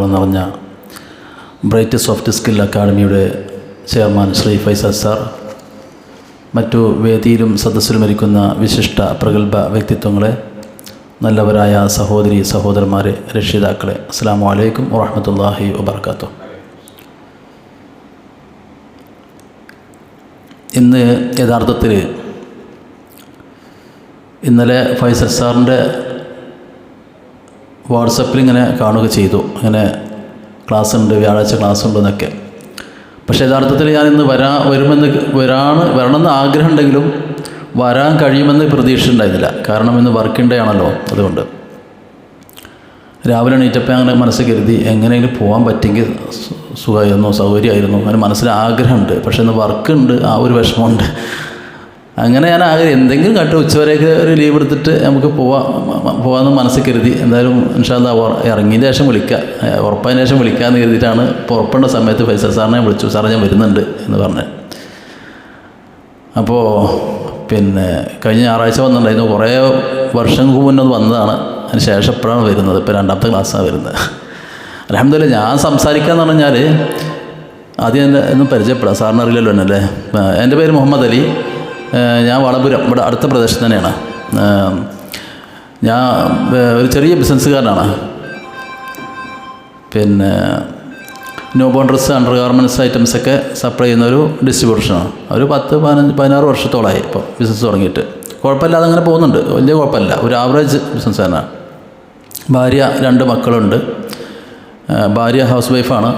അറിവുകൾ നിറഞ്ഞ bright soft skill അക്കാഡമിയുടെ ചെയർമാൻ ശ്രീ ഫൈസൽ സാർ മറ്റു വേദിയിലും സദസ്സിലും ഇരിക്കുന്ന വിശിഷ്ട പ്രഗത്ഭ വ്യക്തിത്വങ്ങളെ നല്ലവരായ സഹോദരി സഹോദരന്മാരെ രക്ഷിതാക്കളെ അസ്സാം വലൈക്കും വാഹമത്തല്ലാഹി വബർക്കാത്തു ഇന്ന് യഥാർത്ഥത്തിൽ ഇന്നലെ ഫൈസൽ സാറിന്റെ വാട്സപ്പിൽ ഇങ്ങനെ കാണുക ചെയ്തു. അങ്ങനെ ക്ലാസ് ഉണ്ട് വ്യാഴാഴ്ച ക്ലാസ് ഉണ്ടെന്നൊക്കെ പക്ഷേ യഥാർത്ഥത്തിൽ ഞാൻ ഇന്ന് വരാ വരുമെന്ന് വരാണ് വരണമെന്ന് ആഗ്രഹം ഉണ്ടെങ്കിലും വരാൻ കഴിയുമെന്ന് പ്രതീക്ഷ ഉണ്ടായിരുന്നില്ല കാരണം ഇന്ന് വർക്കിംഗ് ഡേ ആണല്ലോ അതുകൊണ്ട്. രാവിലെ എണീറ്റപ്പോൾ അങ്ങനെ മനസ്സ് കരുതി എങ്ങനെയെങ്കിലും പോകാൻ പറ്റിയെങ്കിൽ സുഖമായിരുന്നു സൗകര്യമായിരുന്നു. അങ്ങനെ മനസ്സിൽ ആഗ്രഹമുണ്ട്. പക്ഷേ ഇന്ന് വർക്കുണ്ട് ആ ഒരു വിഷമമുണ്ട്. അങ്ങനെ ഞാൻ ആഗ്രഹം എന്തെങ്കിലും കണ്ട് ഉച്ചവരെയൊക്കെ ഒരു ലീവ് എടുത്തിട്ട് നമുക്ക് പോവാം പോകാമെന്ന് മനസ്സിൽ കരുതി. എന്തായാലും ഇൻഷാല്ല ഇറങ്ങിയതിന് ശേഷം വിളിക്കാം. ഏഹ് ഉറപ്പായതിന് ശേഷം വിളിക്കാമെന്ന് കരുതിയിട്ടാണ് പുറപ്പെടേണ്ട സമയത്ത് ഫൈസൽ സാറിനെ വിളിച്ചു. സാറേ ഞാൻ വരുന്നുണ്ട് എന്ന് പറഞ്ഞ്. അപ്പോൾ പിന്നെ കഴിഞ്ഞ ഞായറാഴ്ച വന്നിട്ടുണ്ടായിരുന്നു. കുറേ വർഷങ്ങൾക്ക് മുന്നേ അത് വന്നതാണ്. അതിന് ശേഷം എപ്പോഴാണ് വരുന്നത്? ഇപ്പോൾ രണ്ടാമത്തെ ക്ലാസ്സാണ് വരുന്നത്. അലഹമില്ല ഞാൻ സംസാരിക്കാന്ന് പറഞ്ഞാൽ ആദ്യം എന്റെ ഒന്ന് പരിചയപ്പെടാം. സാറിന് അറിയില്ലല്ലോ എന്നല്ലേ എന്റെ പേര് മുഹമ്മദ് അലി. ഞാൻ വളപുരം ഇവിടെ അടുത്ത പ്രദേശത്ത് തന്നെയാണ്. ഞാൻ ഒരു ചെറിയ ബിസിനസ്സുകാരനാണ്. പിന്നെ new born dress undergarments items ഒക്കെ സപ്ലൈ ചെയ്യുന്ന ഒരു ഡിസ്ട്രിബ്യൂഷനാണ് ഒരു പത്ത് പതിനഞ്ച് പതിനാറ് വർഷത്തോളമായി ഇപ്പോൾ ബിസിനസ് തുടങ്ങിയിട്ട്. കുഴപ്പമില്ലാതെ അങ്ങനെ പോകുന്നുണ്ട്. വലിയ കുഴപ്പമില്ല. ഒരു ആവറേജ് ബിസിനസ് ബിസിനസ്സാണ് ഭാര്യ രണ്ട് മക്കളുണ്ട്. ഭാര്യ ഹൗസ് വൈഫാണ്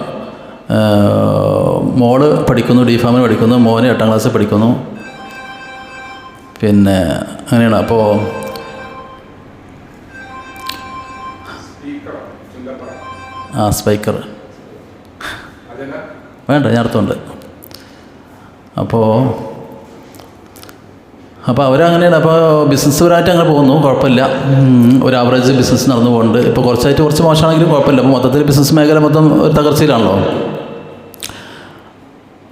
മോൾ പഠിക്കുന്നു ഡി ഫാമിന് പഠിക്കുന്നു മോനെ എട്ടാം ക്ലാസ്സിൽ പഠിക്കുന്നു. പിന്നെ അങ്ങനെയാണ്. അപ്പോൾ ആ സ്പൈക്കർ വേണ്ട ഞാൻ അടുത്തുണ്ട്. അപ്പോൾ അപ്പോൾ അവരങ്ങനെയാണ്. അപ്പോൾ ബിസിനസ് ബിസിനസ്സുപരമായിട്ട് അങ്ങനെ പോകുന്നു. കുഴപ്പമില്ല. ഒരു ആവറേജ് ബിസിനസ് നടന്നു പോകുന്നുണ്ട് ഇപ്പോൾ കുറച്ചായിട്ട് കുറച്ച് മോശമാണെങ്കിലും കുഴപ്പമില്ല. അപ്പോൾ മൊത്തത്തിൽ ബിസിനസ് മേഖല മൊത്തം ഒരു തകർച്ചയിലാണല്ലോ.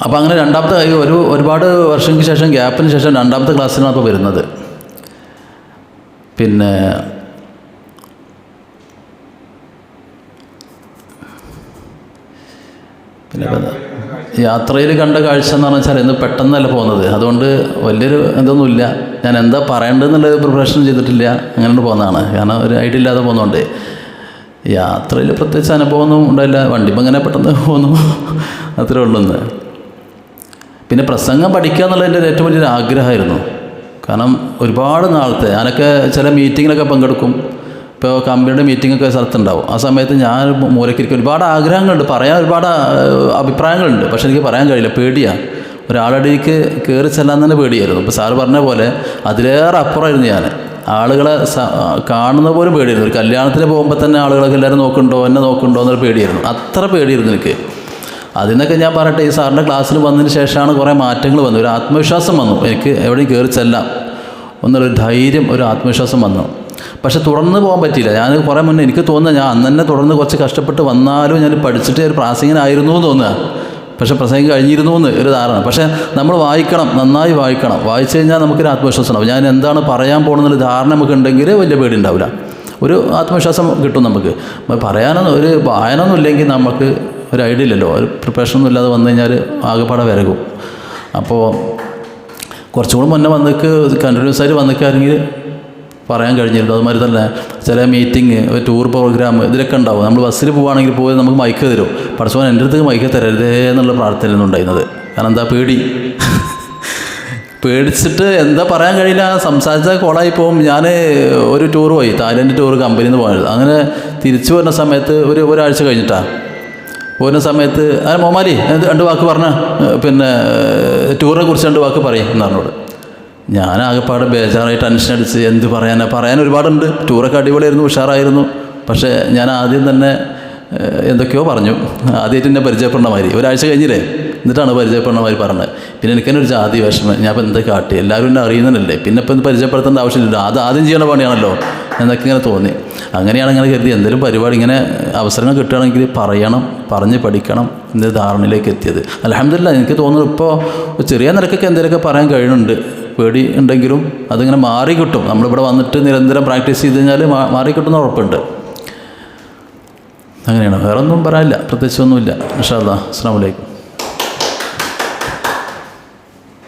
അപ്പോൾ അങ്ങനെ രണ്ടാമത്തെ ഒരു ഒരുപാട് വർഷങ്ങൾക്ക് ശേഷം ഗ്യാപ്പിന് ശേഷം രണ്ടാമത്തെ ക്ലാസ്സിലാണ് അപ്പോൾ വരുന്നത്. പിന്നെ പിന്നെ യാത്രയിൽ കണ്ട കാഴ്ച എന്ന് പറഞ്ഞാൽ ഇന്ന് പെട്ടെന്നല്ല പോകുന്നത്. അതുകൊണ്ട് വലിയൊരു ഇതൊന്നുമില്ല. ഞാൻ എന്താ പറയേണ്ടതെന്നുള്ളത് പ്രിപ്പറേഷൻ ചെയ്തിട്ടില്ല. അങ്ങനെ പോകുന്നതാണ്. കാരണം ഒരു ഐഡിയ ഇല്ലാതെ പോകുന്നതുകൊണ്ട്. യാത്രയിൽ പ്രത്യേകിച്ച് അനുഭവമൊന്നും ഉണ്ടായില്ല. വണ്ടിപ്പം ഇങ്ങനെ പെട്ടെന്ന് പോകുന്നു. അത്രേ ഉള്ളൂ പിന്നെ പ്രസംഗം പഠിക്കുക എന്നുള്ളത് എന്റെ ഏറ്റവും വലിയൊരു ആഗ്രഹമായിരുന്നു. കാരണം ഒരുപാട് നാളത്തെ ഞാനൊക്കെ ചില മീറ്റിങ്ങിലൊക്കെ പങ്കെടുക്കും. ഇപ്പോൾ കമ്പനിയുടെ മീറ്റിംഗ് ഒക്കെ സ്ഥലത്തുണ്ടാവും. ആ സമയത്ത് ഞാൻ മൂലക്കിരിക്കും ഒരുപാട് ആഗ്രഹങ്ങളുണ്ട്. പറയാൻ ഒരുപാട് അഭിപ്രായങ്ങളുണ്ട്. പക്ഷെ എനിക്ക് പറയാൻ കഴിയില്ല. പേടിയാണ് ഒരാളടിക്ക് കയറി ചെല്ലാൻ തന്നെ പേടിയായിരുന്നു. അപ്പോൾ സാറ് പറഞ്ഞ പോലെ അതിലേറെ അപ്പുറമായിരുന്നു ഞാൻ. ആളുകളെ കാണുന്ന പോലും പേടിയായിരുന്നു. ഒരു കല്യാണത്തിന് പോകുമ്പോൾ തന്നെ ആളുകളൊക്കെ എല്ലാവരും നോക്കുന്നുണ്ടോ? എന്നെ നോക്കുന്നുണ്ടോ? എന്നൊരു പേടിയായിരുന്നു. അത്ര പേടിയായിരുന്നു എനിക്ക്. അതിനൊക്കെ ഞാൻ പറയട്ടെ ഈ സാറിന്റെ ക്ലാസ്സിൽ വന്നതിന് ശേഷമാണ് കുറേ മാറ്റങ്ങൾ വന്നു ഒരു ആത്മവിശ്വാസം വന്നു. എനിക്ക് എവിടെയും കയറി ചെല്ലാം. ഒന്നൊരു ധൈര്യം ഒരു ആത്മവിശ്വാസം വന്നു. പക്ഷെ തുടർന്ന് പോകാൻ പറ്റിയില്ല. ഞാൻ കുറേ മുന്നേ എനിക്ക് തോന്നുന്നത് ഞാൻ അന്ന് തന്നെ തുടർന്ന് കുറച്ച് കഷ്ടപ്പെട്ട് വന്നാലും ഞാൻ പഠിച്ചിട്ട് ഒരു പ്രാസംഗനായിരുന്നു എന്ന് തോന്നുക പക്ഷെ പ്രസംഗം കഴിഞ്ഞിരുന്നു എന്ന് ഒരു ധാരണ. പക്ഷേ നമ്മൾ വായിക്കണം നന്നായി വായിക്കണം. വായിച്ചു കഴിഞ്ഞാൽ നമുക്കൊരു ആത്മവിശ്വാസം ഉണ്ടാവും. ഞാൻ എന്താണ് പറയാൻ പോകണമെന്നൊരു ധാരണ നമുക്ക് ഉണ്ടെങ്കിൽ വലിയ പേടി ഉണ്ടാവില്ല ഒരു ആത്മവിശ്വാസം കിട്ടും നമുക്ക്. പറയാനൊന്നും ഒരു വായനൊന്നും ഇല്ലെങ്കിൽ നമുക്ക് ഒരു ഐഡിയ ഇല്ലല്ലോ. ഒരു പ്രിപ്പറേഷൻ ഒന്നും ഇല്ലാതെ വന്നു കഴിഞ്ഞാൽ ആകെപ്പാടെ വിരകും. അപ്പോൾ കുറച്ചും കൂടി മുന്നേ വന്നിക്ക് കണ്ടിന്യൂസ് ആയിട്ട് വന്നിക്കാരെങ്കിൽ പറയാൻ കഴിഞ്ഞിരുന്നു. അതുമാതിരി തന്നെ ചില മീറ്റിംഗ് ടൂർ പ്രോഗ്രാം ഇതിലൊക്കെ ഉണ്ടാവും. നമ്മൾ ബസ്സിൽ പോവുകയാണെങ്കിൽ പോയി നമുക്ക് മൈക്ക് തരും. പഠിച്ചവൻ എന്റെ അടുത്ത് മൈക്ക് തരരുതേ എന്നുള്ള പ്രാർത്ഥനയൊന്നും ഉണ്ടായിരുന്നത്. കാരണം എന്താ പേടി? പേടിച്ചിട്ട് എന്താ പറയാൻ കഴിയില്ല. സംസാരിച്ചാൽ കോളായി പോകും. ഞാൻ ഒരു ടൂർ പോയി. തായ്ലൻഡ് ടൂർ കമ്പനിയിൽ നിന്ന് പോയത്. അങ്ങനെ തിരിച്ചു വരുന്ന സമയത്ത് ഒരു ഒരാഴ്ച കഴിഞ്ഞിട്ടാണ് പോകുന്ന സമയത്ത് ആ മോമാലി രണ്ട് വാക്ക് പറഞ്ഞ. പിന്നെ ടൂറിനെ കുറിച്ച് രണ്ട് വാക്ക് പറയും എന്ന് പറഞ്ഞോട് ഞാൻ ആകെപ്പാട് ബേജാറായി അടിച്ച് എന്ത് പറയാനാ? പറയാൻ ഒരുപാടുണ്ട്. ടൂറൊക്കെ അടിപൊളിയായിരുന്നു ഉഷാറായിരുന്നു. പക്ഷേ ഞാൻ ആദ്യം തന്നെ എന്തൊക്കെയോ പറഞ്ഞു. ആദ്യമായിട്ട് എന്നെ പരിചയപ്പെടുന്ന മാതിരി. ഒരാഴ്ച കഴിഞ്ഞില്ലേ? എന്നിട്ടാണ് പരിചയപ്പെടണമാർ പറഞ്ഞത്. പിന്നെ എനിക്ക് തന്നെ ഒരു ജാതി വിഷമം. ഞാൻ ഇപ്പം എന്താ കാട്ടി? എല്ലാവരും എന്നെ അറിയുന്നതല്ലേ. പിന്നെ ഇപ്പം പരിചയപ്പെടുത്തേണ്ട ആവശ്യമില്ല അത് ആദ്യം ചെയ്യുന്ന പണിയാണല്ലോ. എന്നൊക്കെ ഇങ്ങനെ തോന്നി. അങ്ങനെയാണ് ഇങ്ങനെ കരുതി. എന്തെങ്കിലും പരിപാടി ഇങ്ങനെ അവസരങ്ങൾ കിട്ടുകയാണെങ്കിൽ പറയണം പറഞ്ഞ് പഠിക്കണം എന്ന ധാരണയിലേക്ക് എത്തിയത്. അലഹമില്ല എനിക്ക് തോന്നുന്നു ഇപ്പോൾ ചെറിയ നിരക്കൊക്കെ എന്തെങ്കിലുമൊക്കെ പറയാൻ കഴിയുന്നുണ്ട്. പേടി ഉണ്ടെങ്കിലും അതിങ്ങനെ മാറി കിട്ടും. നമ്മളിവിടെ വന്നിട്ട് നിരന്തരം പ്രാക്ടീസ് ചെയ്ത് കഴിഞ്ഞാൽ മാറി കിട്ടുന്ന ഉറപ്പുണ്ട്. അങ്ങനെയാണ്. വേറൊന്നും പറയാനില്ല. പ്രത്യേകിച്ച് ഒന്നുമില്ല. ഇൻഷാ അല്ലാ അസ്സാം വലൈക്കും